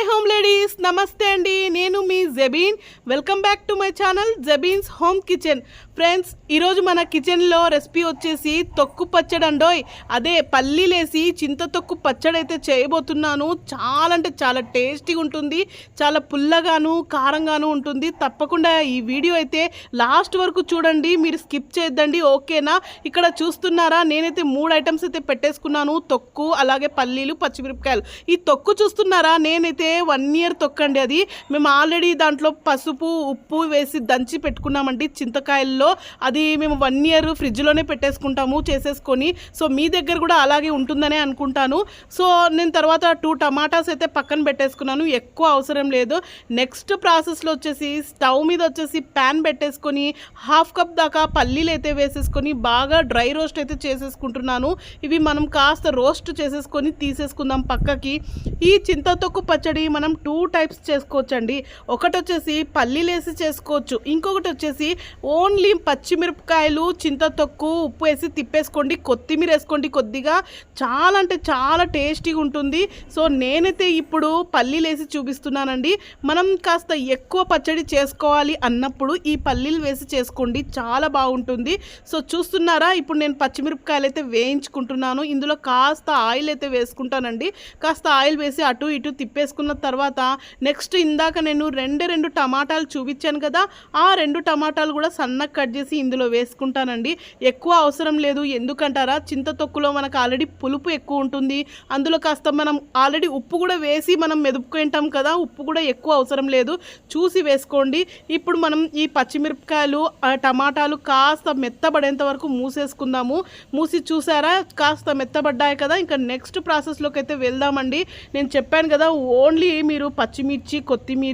Hi home ladies నమస్తే అండి. నేను మీ Jabeen welcome back to my channel Jabeen's home kitchen friends ఈరోజు మన కిచెన్లో రెసిపీ వచ్చేసి తొక్కు పచ్చడి అండోయ్. అదే పల్లీలేసి చింత తొక్కు పచ్చడి అయితే చేయబోతున్నాను. చాలా అంటే చాలా టేస్టీగా ఉంటుంది. చాలా పుల్లగాను కారంగాను ఉంటుంది. తప్పకుండా ఈ వీడియో అయితే లాస్ట్ వరకు చూడండి. మీరు స్కిప్ చేద్దండి ఓకేనా? ఇక్కడ చూస్తున్నారా? నేనైతే మూడు ఐటమ్స్ అయితే పెట్టేసుకున్నాను. తొక్కు అలాగే పల్లీలు పచ్చిమిరపకాయలు. ఈ తొక్కు చూస్తున్నారా? నేనైతే వన్ ఇయర్ తొక్కండి అది. మేము ఆల్రెడీ దాంట్లో పసుపు ఉప్పు వేసి దంచి పెట్టుకున్నామండి చింతకాయల్లో. అది మేము వన్ ఇయర్ ఫ్రిడ్జ్లోనే పెట్టేసుకుంటాము చేసేసుకొని. సో మీ దగ్గర కూడా అలాగే ఉంటుందనే అనుకుంటాను. సో నేను తర్వాత టూ టమాటాస్ అయితే పక్కన పెట్టేసుకున్నాను. ఎక్కువ అవసరం లేదు. నెక్స్ట్ ప్రాసెస్లో వచ్చేసి స్టవ్ మీద వచ్చేసి ప్యాన్ పెట్టేసుకొని హాఫ్ కప్ దాకా పల్లీలు అయితే వేసేసుకొని బాగా డ్రై రోస్ట్ అయితే చేసేసుకుంటున్నాను. ఇవి మనం కాస్త రోస్ట్ చేసేసుకొని తీసేసుకుందాం పక్కకి. ఈ చింతతొక్కు పచ్చడి మనం టూ టైప్స్ చేసుకోవచ్చండి. ఒకటి వచ్చేసి పల్లీలు వేసి చేసుకోవచ్చు. ఇంకొకటి వచ్చేసి ఓన్లీ పచ్చిమిరపకాయలు చింతతొక్కు ఉప్పు వేసి తిప్పేసుకోండి కొత్తిమీర వేసుకోండి. కొద్దిగా చాలా అంటే చాలా టేస్టీగా ఉంటుంది. సో నేనైతే ఇప్పుడు పల్లీలు వేసి చూపిస్తున్నానండి. మనం కాస్త ఎక్కువ పచ్చడి చేసుకోవాలి అన్నప్పుడు ఈ పల్లీలు వేసి చేసుకోండి. చాలా బాగుంటుంది. సో చూస్తున్నారా? ఇప్పుడు నేను పచ్చిమిరపకాయలు అయితే వేయించుకుంటున్నాను. ఇందులో కాస్త ఆయిల్ అయితే వేసుకుంటానండి. కాస్త ఆయిల్ వేసి అటు ఇటు తిప్పేసుకున్న తర్వాత నెక్స్ట్ ఇందాక నేను రెండు రెండు టమాటాలు చూపించాను కదా ఆ రెండు టమాటాలు కూడా సన్నగా కట్ చేసి ఇందులో వేసుకుంటానండి. ఎక్కువ అవసరం లేదు ఎందుకంటారా? చింత తొక్కులో మనకు ఆల్రెడీ పులుపు ఎక్కువ ఉంటుంది. అందులో కాస్త మనం ఆల్రెడీ ఉప్పు కూడా వేసి మనం మెదుపుకుంటాం కదా ఉప్పు కూడా ఎక్కువ అవసరం లేదు. చూసి వేసుకోండి. ఇప్పుడు మనం ఈ పచ్చిమిరపకాయలు ఆ టమాటాలు కాస్త మెత్తబడేంత వరకు మూసేసుకుందాము. మూసి చూసారా? కాస్త మెత్తబడ్డాయి కదా. ఇంకా నెక్స్ట్ ప్రాసెస్లోకి అయితే వెళ్దామండి. నేను చెప్పాను కదా ఓన్లీ మీరు పచ్చిమిర్చి కొత్తిమీర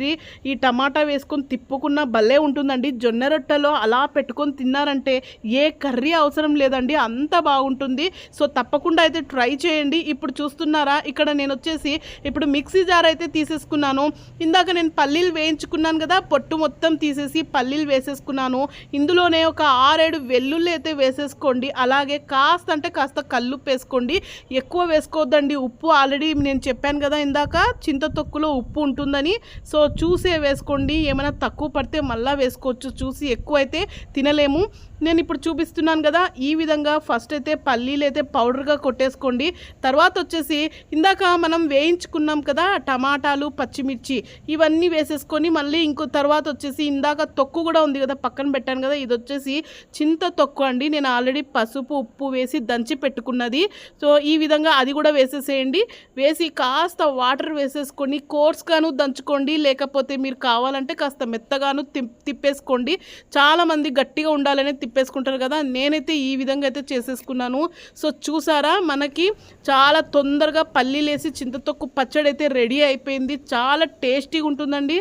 ఈ టమాటా వేసుకొని తిప్పుకున్న భలే ఉంటుందండి. జొన్న రొట్టెలో అలా పెట్టుకొని తిన్నారంటే ఏ కర్రీ అవసరం లేదండి. అంత బాగుంటుంది. సో తప్పకుండా అయితే ట్రై చేయండి. ఇప్పుడు చూస్తున్నారా? ఇక్కడ నేను వచ్చేసి ఇప్పుడు మిక్సీ జార్ అయితే తీసేసుకున్నాను. ఇందాక నేను పల్లీలు వేయించుకున్నాను కదా పొట్టు మొత్తం తీసేసి పల్లీలు వేసేసుకున్నాను. ఇందులోనే ఒక ఆరేడు వెల్లుల్లి అయితే వేసేసుకోండి. అలాగే కాస్త అంటే కాస్త కల్లుప్పు వేసుకోండి. ఎక్కువ వేసుకోవద్దండి. ఉప్పు ఆల్రెడీ నేను చెప్పాను కదా ఇందాక. చింత తొక్కులో ఉప్పు ఉంటుందని. సో చూసే వేసుకోండి. ఏమైనా తక్కువ పడితే మళ్ళీ వేసుకోవచ్చు. చూసి ఎక్కువ అయితే తినలేము. నేను ఇప్పుడు చూపిస్తున్నాను కదా ఈ విధంగా ఫస్ట్ అయితే పల్లీలు అయితే పౌడర్గా కొట్టేసుకోండి. తర్వాత వచ్చేసి ఇందాక మనం వేయించుకున్నాం కదా టమాటాలు పచ్చిమిర్చి ఇవన్నీ వేసేసుకొని మళ్ళీ ఇంకో తర్వాత వచ్చేసి ఇందాక తొక్కు కూడా ఉంది కదా పక్కన పెట్టాను కదా ఇది వచ్చేసి చింత తొక్కు అండి. నేను ఆల్రెడీ పసుపు ఉప్పు వేసి దంచి పెట్టుకున్నది. సో ఈ విధంగా అది కూడా వేసేసేయండి. వేసి కాస్త వాటర్ వేసేసుకొని కోర్స్గాను దంచుకోండి లేకపోతే మీరు కావాలంటే కాస్త మెత్తగాను తిప్పేసుకోండి. చాలామంది గట్టిగా ఉండాలని తిప్పేసుకుంటారు కదా నేనైతే ఈ విధంగా అయితే చేసేసుకున్నాను. సో చూసారా మనకి చాలా తొందరగా పల్లీలేసి చింతతొక్కు పచ్చడి అయితే రెడీ అయిపోయింది. చాలా టేస్టీగా ఉంటుందండి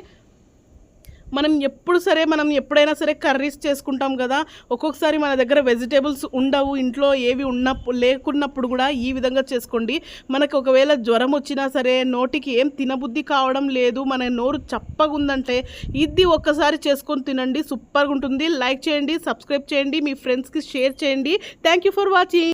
మనం ఎప్పుడు సరే మనం ఎప్పుడైనా సరే కర్రీస్ చేసుకుంటాం కదా. ఒక్కొక్కసారి మన దగ్గర వెజిటేబుల్స్ ఉండవు. ఇంట్లో ఏవి ఉన్నప్పుడు లేకున్నప్పుడు కూడా ఈ విధంగా చేసుకోండి. మనకు ఒకవేళ జ్వరం వచ్చినా సరే నోటికి ఏం తినబుద్ధి కావడం లేదు మన నోరు చప్పగా ఉందంటే ఇది ఒక్కసారి చేసుకొని తినండి. సూపర్గా ఉంటుంది లైక్ చేయండి సబ్స్క్రైబ్ చేయండి మీ ఫ్రెండ్స్కి షేర్ చేయండి. Thank you for watching.